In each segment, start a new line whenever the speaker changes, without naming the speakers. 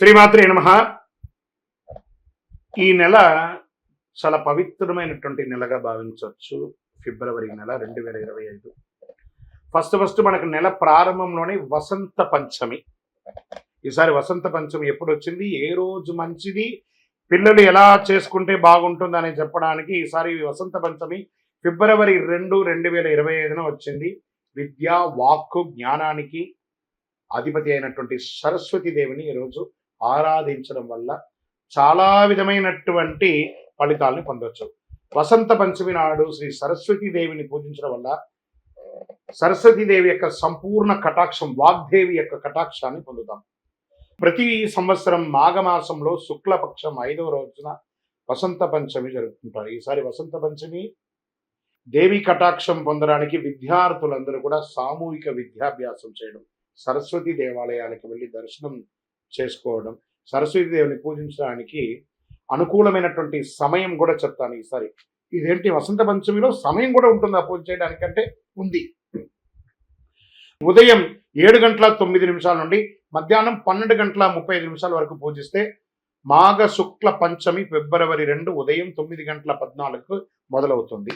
శ్రీమాత్రే నమ. ఈ నెల చాలా పవిత్రమైనటువంటి నెలగా భావించవచ్చు. ఫిబ్రవరి నెల రెండు వేల ఇరవై ఐదు. ఫస్ట్ ఫస్ట్ మనకు నెల ప్రారంభంలోనే వసంత పంచమి. ఈసారి వసంత పంచమి ఎప్పుడు వచ్చింది ఏ రోజు మంచిది? పిల్లలు ఎలా చేసుకుంటే బాగుంటుంది అని చెప్పడానికి ఈసారి వసంత పంచమి ఫిబ్రవరి రెండు రెండు వేల ఇరవై ఐదున వచ్చింది. విద్య వాక్కు జ్ఞానానికి అధిపతి అయినటువంటి సరస్వతి దేవిని ఈరోజు ఆరాధించడం వల్ల చాలా విధమైనటువంటి ఫలితాలను పొందొచ్చు. వసంత పంచమి నాడు శ్రీ సరస్వతి దేవిని పూజించడం వల్ల సరస్వతి దేవి యొక్క సంపూర్ణ కటాక్షం వాగ్దేవి యొక్క కటాక్షాన్ని పొందుతాం. ప్రతి సంవత్సరం మాఘమాసంలో శుక్లపక్షం ఐదవ రోజున వసంత పంచమి జరుపుకుంటారు. ఈసారి వసంత పంచమి దేవి కటాక్షం పొందడానికి విద్యార్థులందరూ కూడా సామూహిక విద్యాభ్యాసం చేయడం సరస్వతి దేవాలయాలకు వెళ్ళి దర్శనం చేసుకోవడం. సరస్వతీదేవిని పూజించడానికి అనుకూలమైనటువంటి సమయం కూడా చెప్తాను ఈసారి. ఇదేంటి? వసంత పంచమిలో సమయం కూడా ఉంటుందా పూజ చేయడానికంటే? ఉంది. ఉదయం ఏడు గంటల తొమ్మిది నిమిషాల నుండి మధ్యాహ్నం పన్నెండు గంటల ముప్పై ఐదు నిమిషాల వరకు పూజిస్తే మాఘ శుక్ల పంచమి ఫిబ్రవరి రెండు ఉదయం తొమ్మిది గంటల పద్నాలుగు మొదలవుతుంది.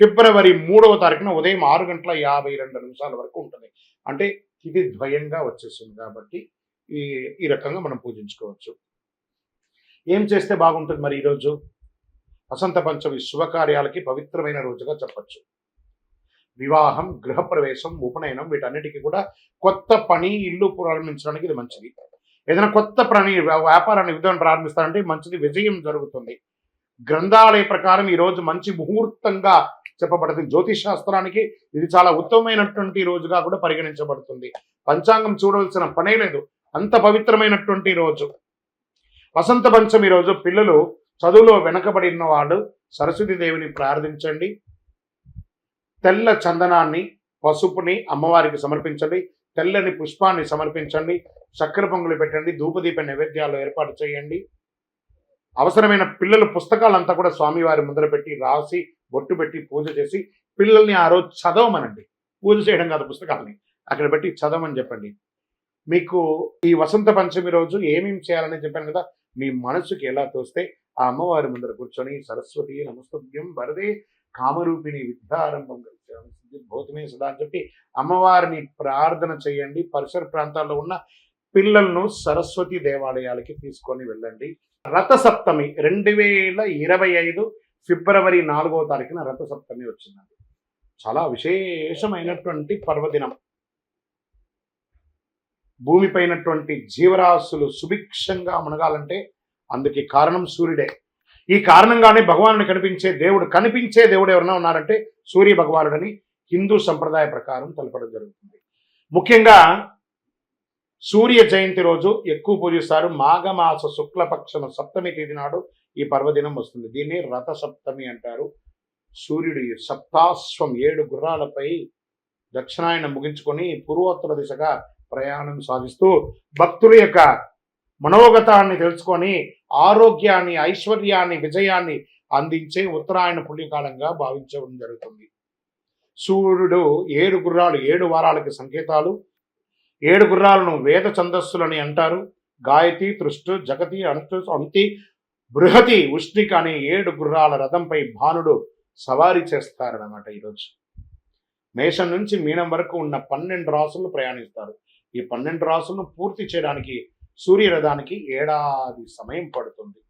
ఫిబ్రవరి మూడవ తారీఖున ఉదయం ఆరు గంటల యాభై రెండు నిమిషాల వరకు ఉంటుంది. అంటే ఇది ద్వయంగా వచ్చేసింది కాబట్టి ఈ ఈ రకంగా మనం పూజించుకోవచ్చు. ఏం చేస్తే బాగుంటుంది మరి ఈరోజు? వసంత పంచమి శుభకార్యాలకి పవిత్రమైన రోజుగా చెప్పచ్చు. వివాహం గృహప్రవేశం ఉపనయనం వీటన్నిటికీ కూడా కొత్త పని ఇల్లు ప్రారంభించడానికి ఇది మంచిది. ఏదైనా కొత్త పని వ్యాపారాన్ని విధానం ప్రారంభిస్తారంటే మంచిది విజయం జరుగుతుంది. గ్రంథాలయ ప్రకారం ఈ రోజు మంచి ముహూర్తంగా చెప్పబడుతుంది. జ్యోతిష్ శాస్త్రానికి ఇది చాలా ఉత్తమమైనటువంటి రోజుగా కూడా పరిగణించబడుతుంది. పంచాంగం చూడవలసిన పనే లేదు. అంత పవిత్రమైనటువంటి రోజు. వసంత పంచమి రోజు పిల్లలు చదువులో వెనకబడిన వాడు సరస్వతి దేవిని ప్రార్థించండి. తెల్ల చందనాన్ని పసుపుని అమ్మవారికి సమర్పించండి. తెల్లని పుష్పాన్ని సమర్పించండి. చక్కెర పొంగులు పెట్టండి. ధూపదీప నైవేద్యాలు ఏర్పాటు చేయండి. అవసరమైన పిల్లల పుస్తకాలంతా కూడా స్వామివారి ముందర పెట్టి రాసి బొట్టు పెట్టి పూజ చేసి పిల్లల్ని ఆ రోజు చదవమనండి. పూజ చేయడం కాదు పుస్తకాలని. అక్కడ పెట్టి చదవమని చెప్పండి. మీకు ఈ వసంత పంచమి రోజు ఏమేమి చేయాలని చెప్పాను కదా మీ మనసుకి ఎలా తోస్తే ఆ అమ్మవారి ముందర కూర్చొని సరస్వతి నమస్తుభ్యం వరదే కామరూపిణి విద్యారంభం భౌతమే సదా అని చెప్పి అమ్మవారిని ప్రార్థన చేయండి. పరిసర ప్రాంతాల్లో ఉన్న పిల్లలను సరస్వతి దేవాలయాలకి తీసుకొని వెళ్ళండి. రథసప్తమి రెండు వేల ఇరవై ఐదు ఫిబ్రవరి నాలుగో తారీఖున రథసప్తమి వచ్చిందండి. చాలా విశేషమైనటువంటి పర్వదినం. భూమిపైనటువంటి జీవరాశులు సుభిక్షంగా మునగాలంటే అందుకే కారణం సూర్యుడే. ఈ కారణంగానే భగవానుని కనిపించే దేవుడు కనిపించే దేవుడు ఎవరైనా ఉన్నారంటే సూర్య భగవానుడని హిందూ సంప్రదాయ ప్రకారం తెలపడం జరుగుతుంది. ముఖ్యంగా సూర్య జయంతి రోజు ఎక్కువ పూజిస్తారు. మాఘమాస శుక్లపక్షం సప్తమి తేదీ నాడు ఈ పర్వదినం వస్తుంది. దీన్ని రథ సప్తమి అంటారు. సూర్యుడి సప్తాశ్వం ఏడు గుర్రాలపై దక్షిణాయన ముగించుకొని పూర్వోత్తర దిశగా ప్రయాణం సాగిస్తూ భక్తుల యొక్క మనోగతాన్ని తెలుసుకొని ఆరోగ్యాన్ని ఐశ్వర్యాన్ని విజయాన్ని అందించే ఉత్తరాయణ పుణ్యకాలంగా భావించడం జరుగుతుంది. సూర్యుడు ఏడు గుర్రాలు ఏడు వారాలకి సంకేతాలు. ఏడు గుర్రాలను వేద ఛందస్సులని అంటారు. గాయతి తృష్టు జగతి అనుష్టు అంతి బృహతి ఉష్ణిక అనే ఏడు గుర్రాల రథంపై భానుడు సవారీ చేస్తారన్నమాట ఈరోజు. మేషం నుంచి మీనం వరకు ఉన్న పన్నెండు రాసులు ప్రయాణిస్తారు. ఈ పన్నెండు రాసులను పూర్తి చేయడానికి సూర్యరథానికి ఏడాది సమయం పడుతుంది.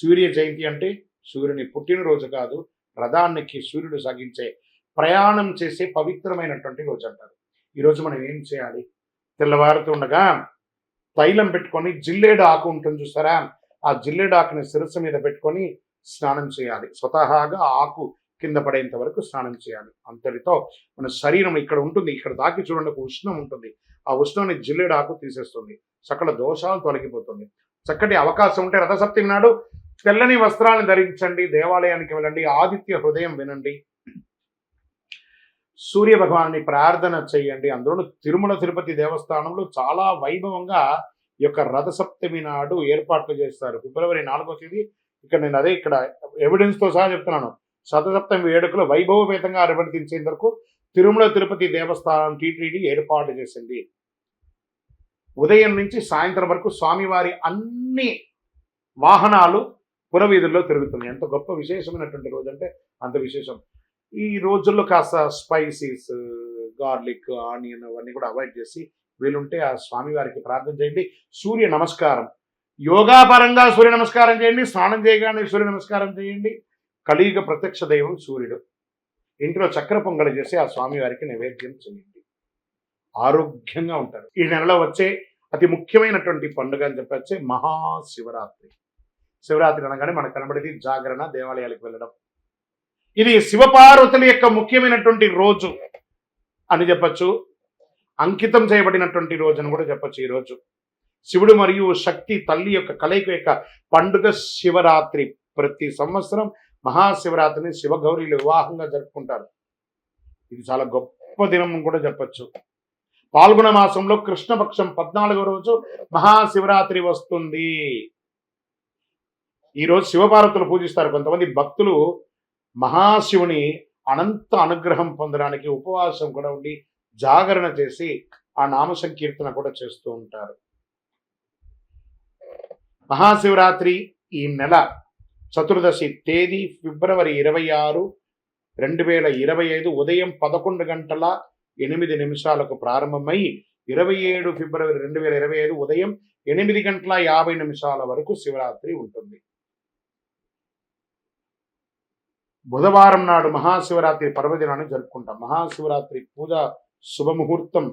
సూర్య జయంతి అంటే సూర్యుని పుట్టినరోజు కాదు రథానికి సూర్యుడు సాగించే ప్రయాణం చేసే పవిత్రమైనటువంటి రోజు అంటారు ఈరోజు మనం ఏం చేయాలి? తెల్లవారుతుండగా తైలం పెట్టుకొని జిల్లేడు ఆకు ఉంటుంది చూసారా? ఆ జిల్లేడు ఆకుని శిరస్సు మీద పెట్టుకొని స్నానం చేయాలి. స్వతహాగా ఆకు కింద పడేంత వరకు స్నానం చేయాలి. అంతటితో మన శరీరం ఇక్కడ ఉంటుంది. ఇక్కడ దాకి చూడండి ఒక ఉష్ణం ఉంటుంది. ఆ ఉష్ణాన్ని జిల్లేడు తీసేస్తుంది. సకల దోషాలు తొలగిపోతుంది. చక్కటి అవకాశం ఉంటే రథసప్తమి నాడు తెల్లని వస్త్రాలను ధరించండి దేవాలయానికి వెళ్ళండి ఆదిత్య హృదయం వినండి. సూర్య భగవాన్ని ప్రార్థన చేయండి. అందులోనూ తిరుమల తిరుపతి దేవస్థానంలో చాలా వైభవంగా ఈ యొక్క రథసప్తమి నాడు ఏర్పాట్లు చేస్తారు. ఫిబ్రవరి నాలుగో తేదీ ఇక్కడ నేను అదే ఇక్కడ ఎవిడెన్స్తో సహా చెప్తున్నాను. శతసప్తమి వేడుకలు వైభవపేతంగా నిర్వర్తించేందుకు తిరుమల తిరుపతి దేవస్థానం టీటీడీ ఏర్పాటు చేసింది. ఉదయం నుంచి సాయంత్రం వరకు స్వామివారి అన్ని వాహనాలు పురవీధుల్లో తిరుగుతున్నాయి. ఎంత గొప్ప విశేషమైనటువంటి రోజు అంటే అంత విశేషం. ఈ రోజుల్లో కాస్త స్పైసీస్ గార్లిక్ ఆనియన్ అవన్నీ కూడా అవాయిడ్ చేసి వీలుంటే ఆ స్వామివారికి ప్రార్థన చేయండి. సూర్య నమస్కారం. యోగా పరంగా సూర్య నమస్కారం చేయండి. స్నానం చేయగానే సూర్య నమస్కారం చేయండి. కలియుగ ప్రత్యక్ష దైవం సూర్యుడు. ఇంట్లో చక్కెర పొంగలి చేసి ఆ స్వామివారికి నైవేద్యం చేయండి. ఆరోగ్యంగా ఉంటారు. ఈ నెలలో వచ్చే అతి ముఖ్యమైనటువంటి పండుగ అని చెప్పొచ్చే మహాశివరాత్రి. శివరాత్రి అనగానే మనకు కనబడేది జాగరణ దేవాలయాలకు వెళ్ళడం. ఇది శివపార్వతుల యొక్క ముఖ్యమైనటువంటి రోజు అని చెప్పచ్చు. అంకితం చేయబడినటువంటి రోజు అని కూడా చెప్పచ్చు ఈ రోజు. శివుడు మరియు శక్తి తల్లి యొక్క కలయిక యొక్క పండుగ శివరాత్రి. ప్రతి సంవత్సరం మహాశివరాత్రిని శివగౌరీలు వివాహంగా జరుపుకుంటారు. ఇది చాలా గొప్ప దినం అని కూడా చెప్పచ్చు. పాల్గొన మాసంలో కృష్ణపక్షం పద్నాలుగో రోజు మహాశివరాత్రి వస్తుంది. ఈ రోజు శివపార్వతులు పూజిస్తారు. కొంతమంది భక్తులు మహాశివుని అనంత అనుగ్రహం పొందడానికి ఉపవాసం కూడా ఉండి జాగరణ చేసి ఆ నామ సంకీర్తన కూడా చేస్తూ ఉంటారు. మహాశివరాత్రి ఈ నెల చతుర్దశి తేదీ ఫిబ్రవరి ఇరవై ఆరు రెండు వేల ఇరవై ఐదు ఉదయం పదకొండు గంటల ఎనిమిది నిమిషాలకు ప్రారంభమై ఇరవై ఏడు ఫిబ్రవరి రెండు వేల ఇరవై ఐదు ఉదయం ఎనిమిది గంటల యాభై నిమిషాల వరకు శివరాత్రి ఉంటుంది. బుధవారం నాడు మహాశివరాత్రి పర్వదినాన్ని జరుపుకుంటాం. మహాశివరాత్రి పూజ శుభముహూర్తం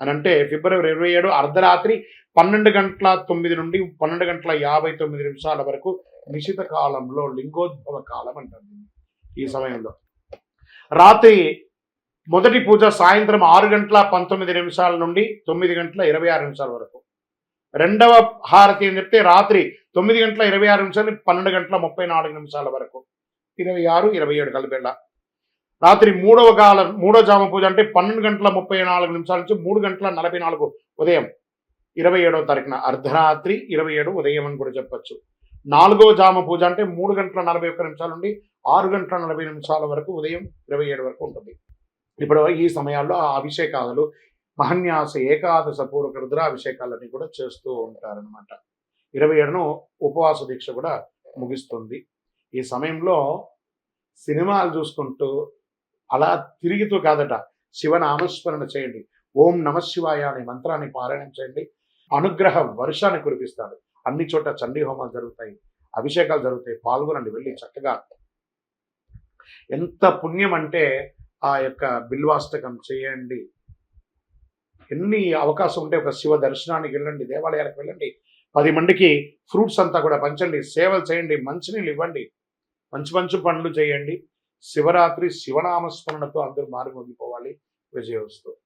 అని అంటే ఫిబ్రవరి ఇరవై ఏడు అర్ధరాత్రి పన్నెండు గంటల తొమ్మిది నుండి పన్నెండు గంటల యాభై తొమ్మిది నిమిషాల వరకు నిశిత కాలంలో లింగోద్భవ కాలం అంటారు ఈ సమయంలో. రాత్రి మొదటి పూజ సాయంత్రం ఆరు గంటల పంతొమ్మిది నిమిషాల నుండి తొమ్మిది గంటల ఇరవై ఆరు నిమిషాల వరకు. రెండవ హారతి అని చెప్తే రాత్రి తొమ్మిది గంటల ఇరవై ఆరు నిమిషాలు పన్నెండు గంటల ముప్పై నాలుగు నిమిషాల వరకు. ఇరవై ఆరు ఇరవై ఏడు కలిపేళ్ళ రాత్రి మూడవ కాల మూడో జామ పూజ అంటే పన్నెండు గంటల ముప్పై నాలుగు నిమిషాల నుంచి మూడు గంటల నలభై నాలుగు ఉదయం. ఇరవై ఏడవ తారీఖున అర్ధరాత్రి ఇరవై ఏడు ఉదయం అని కూడా చెప్పొచ్చు. నాలుగో జామ పూజ అంటే మూడు గంటల నలభై ఒక్క నిమిషాల నుండి ఆరు గంటల నలభై నిమిషాల వరకు ఉదయం ఇరవై ఏడు వరకు ఉంటుంది. ఇప్పుడు ఈ సమయాల్లో ఆ అభిషేకాలు మహన్యాస ఏకాదశ పూర్వక రుద్రాభిషేకాలన్నీ కూడా చేస్తూ ఉంటారనమాట ఇరవై ఏడును ఉపవాస దీక్ష కూడా ముగిస్తుంది. ఈ సమయంలో సినిమాలు చూసుకుంటూ అలా తిరిగితూ కాదట శివనామస్మరణ చేయండి. ఓం నమ శివాయ అనే మంత్రాన్ని పారాయణం చేయండి. అనుగ్రహ వర్షాన్ని కురిపిస్తాడు అన్ని చోట్ల చండీ హోమాలు జరుగుతాయి అభిషేకాలు జరుగుతాయి పాల్గొనండి వెళ్ళి చక్కగా. ఎంత పుణ్యం అంటే ఆ యొక్క బిల్వాష్టకం చేయండి. ఎన్ని అవకాశం ఉంటే ఒక శివ దర్శనానికి వెళ్ళండి దేవాలయాలకు వెళ్ళండి. పది మందికి ఫ్రూట్స్ అంతా కూడా పంచండి సేవలు చేయండి మంచినీళ్ళు ఇవ్వండి. మంచి మంచి పనులు చేయండి. శివరాత్రి శివనామస్మరణతో అందరూ మారుమోగిపోవాలి. విజయోస్తు